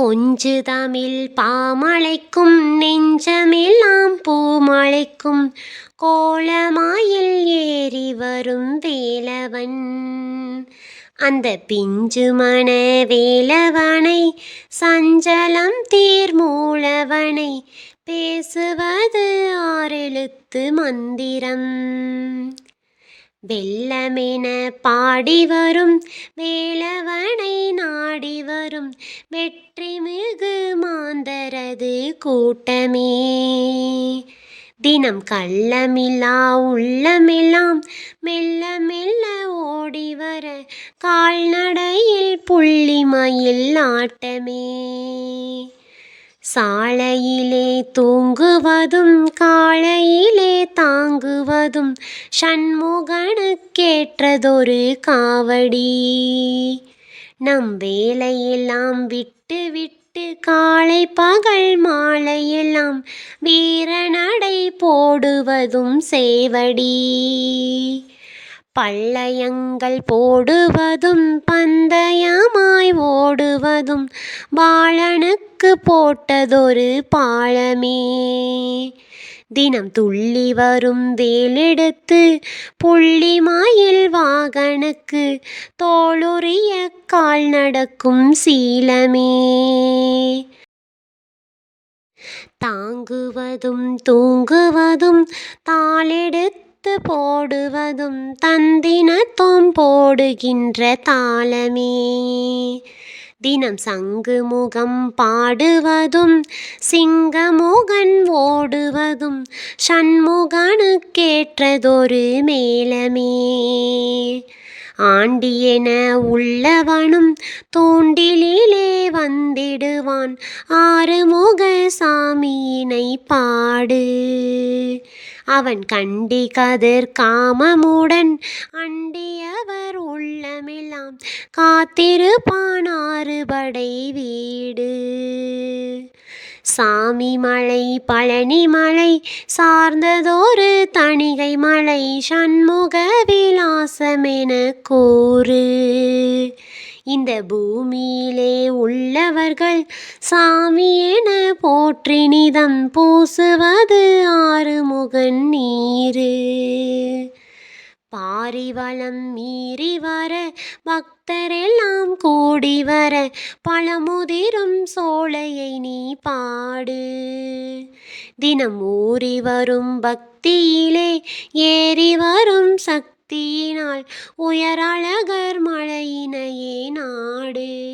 கொஞ்சு தமிழ் பாமழைக்கும் நெஞ்சமெல்லாம் பூமழைக்கும் கோலமாயில் ஏறி வரும் வேலவன். அந்த பிஞ்சு மன வேலவனை சஞ்சலம் தீர்மூலவனை பேசுவது ஆறெழுத்து மந்திரம். வெள்ளமென பாடி வரும் வேலவனை நாள் வரும். வெற்றி மிகு மாந்தரது கூட்டமே. தினம் கள்ளமில்லா உள்ளமெல்லாம் மெல்ல மெல்ல ஓடி வர கால்நடையில் புள்ளிமயில் ஆட்டமே. சாலையிலே தூங்குவதும் காலையிலே தாங்குவதும் சண்முகனுக்கேற்றதொரு காவடி. நம் வேலையெல்லாம் விட்டு விட்டு காலை பகல் மாலையெல்லாம் வீரநடை போடுவதும் சேவடி. பள்ளயங்கள் போடுவதும் பந்தயமாய் ஓடுவதும் பாலனுக்கு போட்டதொரு பாலமே. தினம் துள்ளி வரும் வேலெடுத்து புள்ளிமாயில் வாகனுக்கு தோளுரிய கால் நடக்கும் சீலமே. தாங்குவதும் தூங்குவதும் தாளெடுத்து போடுவதும் தந்தினத்தோம் போடுகின்ற தாளமே. தினம் சங்கு முகம் பாடுவதும் சிங்கமுகன் ஓடுவதும் சண்முகனுக்கேற்றதொரு மேலமே ஆண்டியென உள்ளவனும் தூண்டிலே வந்திடுவான் ஆறுமுக சாமியினை பாடு. அவன் கண்டி கதிர் காமமுடன் அண்டிய உள்ளமெல்லாம் காத்திருப்பான் ஆறுபடை வீடு. சாமி மலை பழனி மலை சார்ந்ததொரு தணிகை மலை சண்முக விலாசமென கூறு. இந்த பூமியிலே உள்ளவர்கள் சாமி என போற்றி நிதம் பூசுவது ஆறுமுகன் நீரு. பாரிவளம் மீறி வர பக்தரெல்லாம் கூடி வர பழமுதிரும் சோலையை நீ பாடு. தினம் ஊறி வரும் பக்தியிலே ஏறி வரும் சக்தியினால் உயரழகர் மழையினையே நாடு.